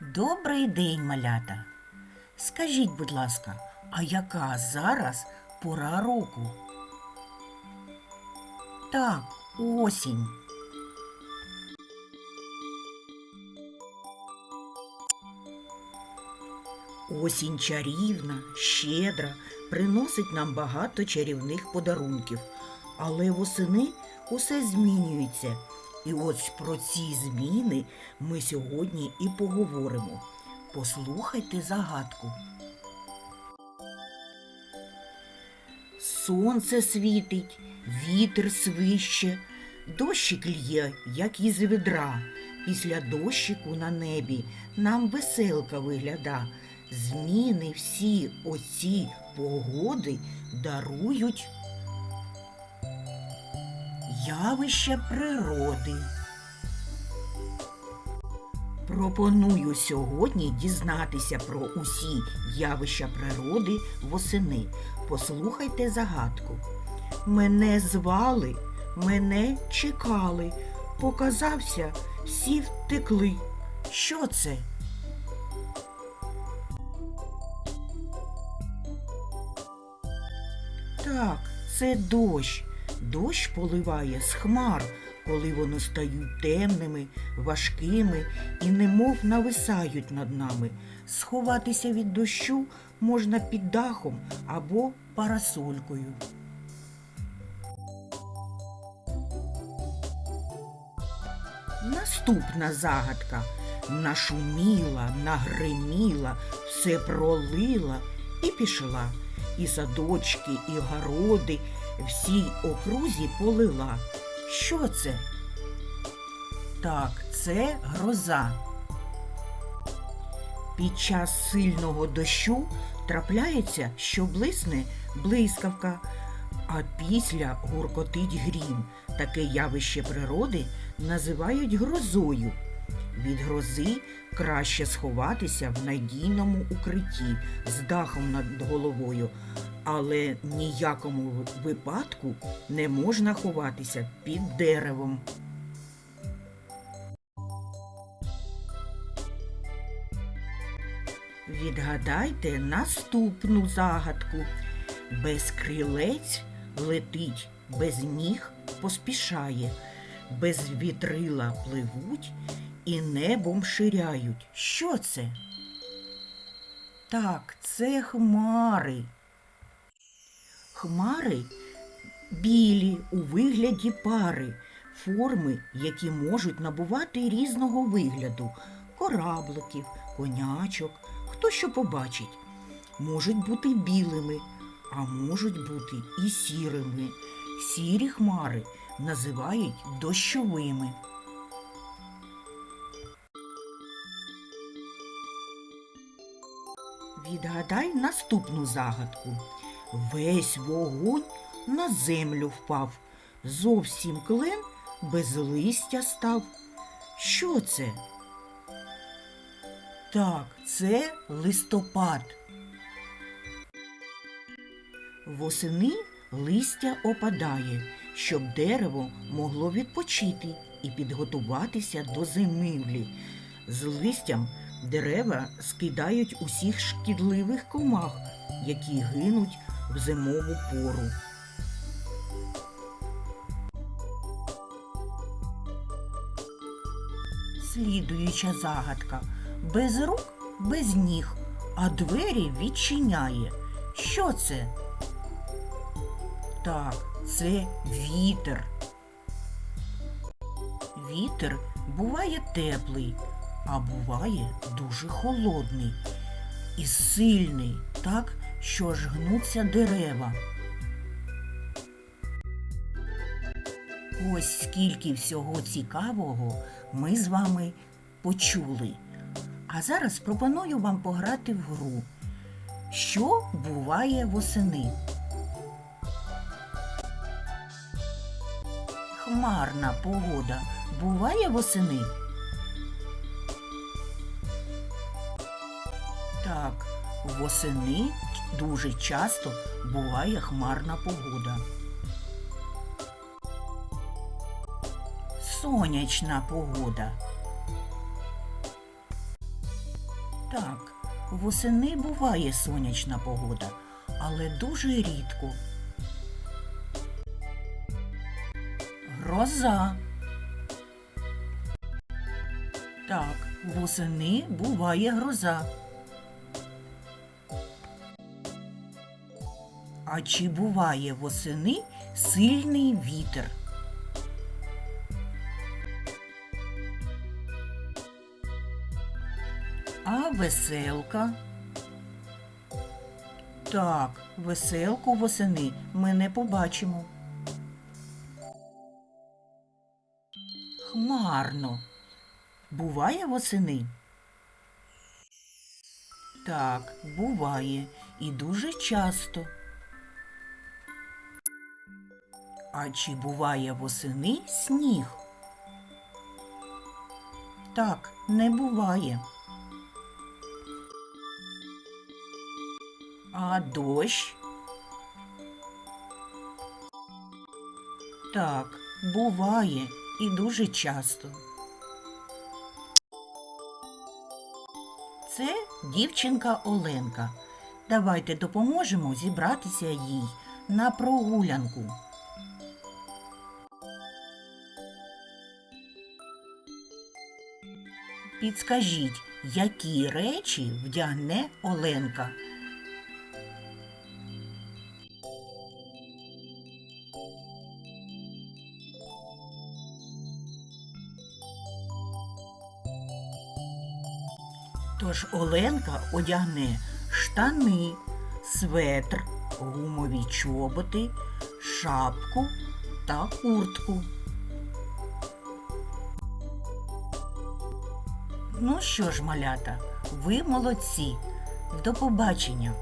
Добрий день, малята. Скажіть, будь ласка, а яка зараз пора року? Так, осінь. Осінь чарівна, щедра, приносить нам багато чарівних подарунків. Але восени усе змінюється. І ось про ці зміни ми сьогодні і поговоримо. Послухайте загадку. Сонце світить, вітер свище, дощик лє, як із відра. Після дощику на небі нам веселка вигляда. Зміни всі оці погоди дарують явища природи. Пропоную сьогодні дізнатися про усі явища природи восени. Послухайте загадку. Мене звали, мене чекали, показався, всі втекли. Що це? Так, це дощ. Дощ поливає з хмар, коли вони стають темними, важкими і немов нависають над нами. Сховатися від дощу можна під дахом або парасолькою. Наступна загадка. Нашуміла, нагриміла, все пролила і пішла. І садочки, і городи всій окрузі полила. Що це? Так, це гроза. Під час сильного дощу трапляється, що блисне блискавка, а після гуркотить грім. Таке явище природи називають грозою. Від грози краще сховатися в надійному укритті з дахом над головою, але ніякому випадку не можна ховатися під деревом. Відгадайте наступну загадку. Без крилець летить, без ніг поспішає, без вітрила пливуть і небом ширяють. Що це? Так, це хмари. Хмари білі у вигляді пари, форми, які можуть набувати різного вигляду корабликів, конячок, хто що побачить. Можуть бути білими, а можуть бути і сірими. Сірі хмари називають дощовими. Відгадай наступну загадку. Весь вогонь на землю впав, зовсім клен без листя став. Що це? Так, це листопад. Восени листя опадає, щоб дерево могло відпочити і підготуватися до зимівлі. З листям дерева скидають усіх шкідливих комах, які гинуть в зимову пору. Слідуюча загадка. Без рук, без ніг, а двері відчиняє. Що це? Так, це вітер. Вітер буває теплий, а буває дуже холодний і сильний, так, що аж гнуться дерева. Ось скільки всього цікавого ми з вами почули. А зараз пропоную вам пограти в гру. Що буває восени? Хмарна погода буває восени? Так, восени дуже часто буває хмарна погода. Сонячна погода Так, восени буває сонячна погода, але дуже рідко. Гроза. Так, восени буває гроза. А чи буває восени сильний вітер? А веселка? Так, веселку восени ми не побачимо. Хмарно. Буває восени? Так, буває і дуже часто. А чи буває восени сніг? Так, не буває. А дощ? Так, буває і дуже часто. Це дівчинка Оленка. Давайте допоможемо зібратися їй на прогулянку. Підскажіть, які речі вдягне Оленка? Тож Оленка одягне штани, светр, гумові чоботи, шапку та куртку. Ну що ж, малята, ви молодці. До побачення.